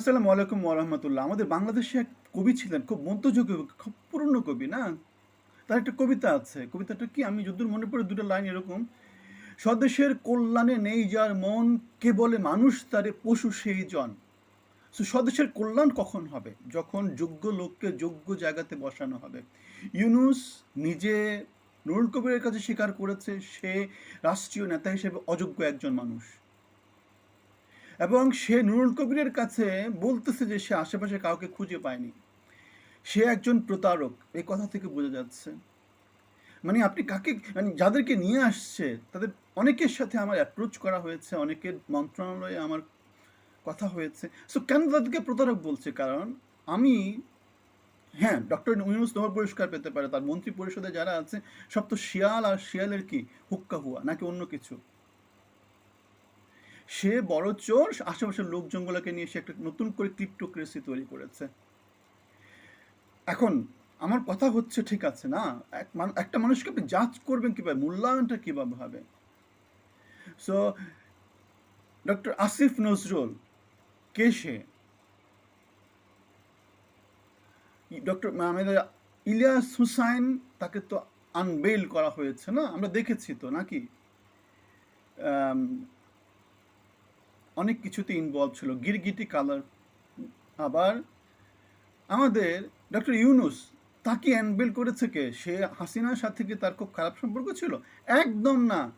আসসালামু আলাইকুম ওরহমতুল্লাহ আমাদের বাংলাদেশে এক কবি ছিলেন, খুব মধ্যযুগীয় খুব পুরনো কবি, না? তার একটা কবিতা আছে। কবিতাটা কি? আমি যদ্দূর মনে পড়ে দুটো লাইন এরকম। স্বদেশের কল্যাণে নেই যার মন, কে বলে মানুষ তারে পশু সেই জন। স্বদেশের কল্যাণ কখন হবে? যখন যোগ্য লোককে যোগ্য জায়গাতে বসানো হবে। ইউনুস নিজে নুরুল কবিরের কাছে স্বীকার করেছে, সে রাষ্ট্রীয় নেতা হিসেবে অযোগ্য একজন মানুষ। এবং সে নুরুল কবিরের কাছে বলতেছে যে সে আশেপাশে কাউকে খুঁজে পায়নি। সে একজন প্রতারক এই কথা থেকে বোঝা যাচ্ছে। মানে আপনি কাকে মানে যাদেরকে নিয়ে আসছে, তাদের অনেকের সাথে আমার অ্যাপ্রোচ করা হয়েছে, অনেকের মন্ত্রণালয়ে আমার কথা হয়েছে। সো কেন তাদেরকে প্রতারক বলছে? কারণ আমি হ্যাঁ ডক্টর ইউনুস নোবেল পুরস্কার পেতে পারে, তার মন্ত্রী পরিষদে যারা আছে, সব তো শিয়াল আর শিয়ালের কি, হুক্কা হুয়া, নাকি অন্য কিছু? সে বড় চোর আশেপাশের লোকজনগুলোকে নিয়ে সে একটা নতুন করে ক্রিপ্টোক্রেসি তৈরি করেছে। এখন আমার কথা হচ্ছে ঠিক আছে না? একটা মানুষকে আপনি জাজ করবেন কীভাবে? মূল্যায়নটা কীভাবে হবে? সো ডক্টর আসিফ নজরুল কে সে? ডক্টর আমাদের ইলিয়াস হুসাইন তাকে তো আনবেইল করা হয়েছে না? আমরা দেখেছি তো নাকি? আম, অনেক কিছুতে ইনভলভ ছিল। গিরগিটি কালার, আবার আমাদের ডক্টর ইউনুস তাকে অ্যানবেল করেছে কে? সে হাসিনার সাথে কি তার খুব খারাপ সম্পর্ক ছিল? একদম না।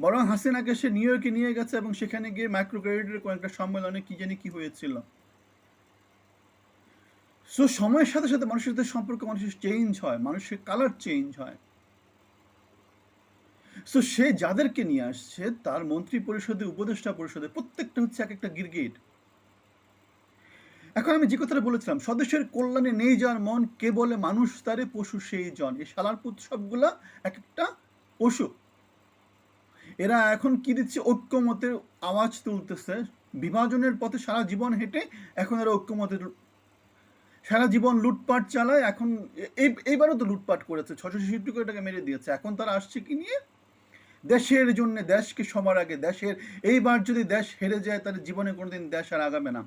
বরং হাসিনাকে সে নিউ ইয়র্কে নিয়ে গেছে এবং সেখানে গিয়ে মাইক্রো ক্রেডিটের কোনো একটা সম্মেলনে কি জানি কি হয়েছিল। সো সময়ের সাথে সাথে মানুষের সাথে সম্পর্ক, মানুষের চেঞ্জ হয়, মানুষের কালার চেঞ্জ হয়। সো সে যাদেরকে নিয়ে আসছে, তার মন্ত্রী পরিষদে উপদেষ্টা পরিষদে প্রত্যেকটা হচ্ছে এক একটা গিরগিট। এখন আমি যে কথাটা বলেছিলাম, স্বদেশের কল্যাণে নেই যার মন, কে বলে মানুষ তারে পশু সেই জন। এই শালার উৎসবগুলা এক একটা পশু। এরা এখন কি দিচ্ছে? ঐক্যমতের আওয়াজ তুলতেছে। বিভাজনের পথে সারা জীবন হেঁটে এখন এরা ঐক্যমতের সারা জীবন লুটপাট চালায়। এখন এই এইবারও তো লুটপাট করেছে। ছশো ছেষট্টি কোটি টাকা মেরে দিয়েছে। এখন তারা আসছে কি নিয়ে? দেশের জন্য দেশকে সবার আগে, দেশের, এইবার যদি দেশ হেরে যায়, তাহলে জীবনে কোনোদিন দেশ আর আগাবে না।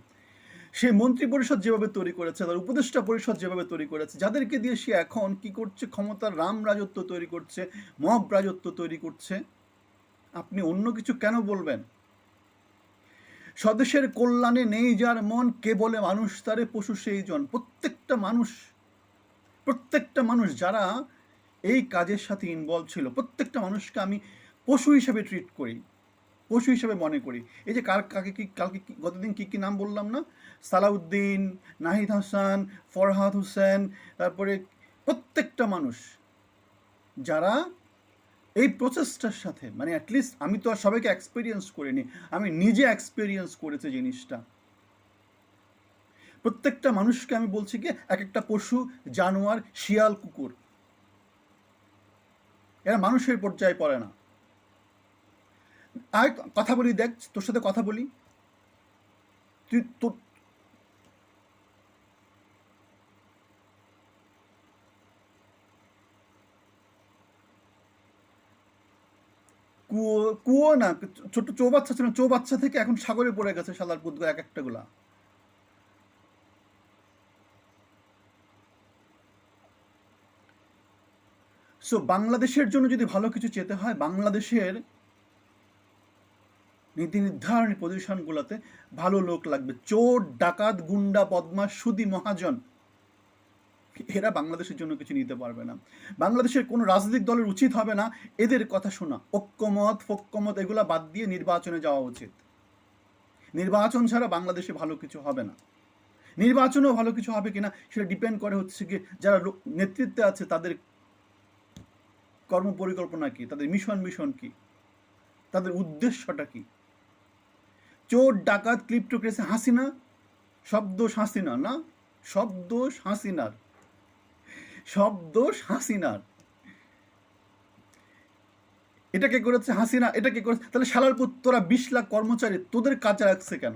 সে মন্ত্রী পরিষদ যেভাবে তৈরি করেছে, তার উপদেষ্টা পরিষদ যেভাবে তৈরি করেছে, যাদেরকে দিয়ে সে এখন কি করছে, ক্ষমতার রাম রাজত্ব তৈরি করছে, মব রাজত্ব তৈরি করছে, আপনি অন্য কিছু কেন বলবেন? স্বদেশের কল্যাণে নেই যার মন, কে বলে মানুষ তারে পশু সেই জন প্রত্যেকটা মানুষ প্রত্যেকটা মানুষ যারা এই কাজের সাথে ইনভলভ ছিল, প্রত্যেকটা মানুষকে আমি পশু হিসেবে ট্রিট করি, পশু হিসেবে মনে করি। এই যে কার কাকে কি, কালকে গতদিন কী কী নাম বললাম না? সালাউদ্দিন, নাহিদ হাসান, ফরহাদ হোসেন, তারপরে প্রত্যেকটা মানুষ, যারা এই প্রসেসটার সাথে মানে অ্যাটলিস্ট আমি তো আর সবাইকে এক্সপিরিয়েন্স করিনি, আমি নিজে এক্সপিরিয়েন্স করেছি জিনিসটা। প্রত্যেকটা মানুষকে আমি বলছি কি এক একটা পশু, জানোয়ার, শিয়াল, কুকুর। এরা মানুষের পর্যায়ে পড়ে না। আর কথা বলি, দেখ, তোর সাথে কথা বলি। তুই তো কুয়ো কুয়ো না, ছোট চৌবাচ্চা ছিল, চৌবাচ্চা থেকে এখন সাগরে পড়ে গেছে শালার পুতগুলো এক একটা গুলা। সো বাংলাদেশের জন্য যদি ভালো কিছু চেতে হয়, বাংলাদেশের নীতি নির্ধারণী পজিশনগুলোতে ভালো লোক লাগবে। চোর, ডাকাত, গুন্ডা বদমাস সুদি মহাজন, এরা বাংলাদেশের জন্য কিছু নিতে পারবে না। বাংলাদেশের কোনো রাজনৈতিক দলের উচিত হবে না। এদের কথা শোনা। ঐক্যমত ফোক্কমত এগুলা বাদ দিয়ে নির্বাচনে যাওয়া উচিত। নির্বাচন ছাড়া বাংলাদেশে ভালো কিছু হবে না। নির্বাচনেও ভালো কিছু হবে কিনা সেটা ডিপেন্ড করে হচ্ছে কি যারা নেতৃত্বে আছে তাদের কর্মপরিকল্পনা কি? তাদের মিশন মিশন কি? তাদের উদ্দেশ্যটা কি? চোর, ডাকাত ক্লিপ্টোক্রেসি হাসিনা সব দোষ হাসিনা না? সব দোষ হাসিনার। সব দোষ হাসিনার এটাকে করেছে? হাসিনা এটাকে করেছে? তাহলে শালার তোরা বিশ লাখ কর্মচারী, তোদের কাজে রাখছে কেন?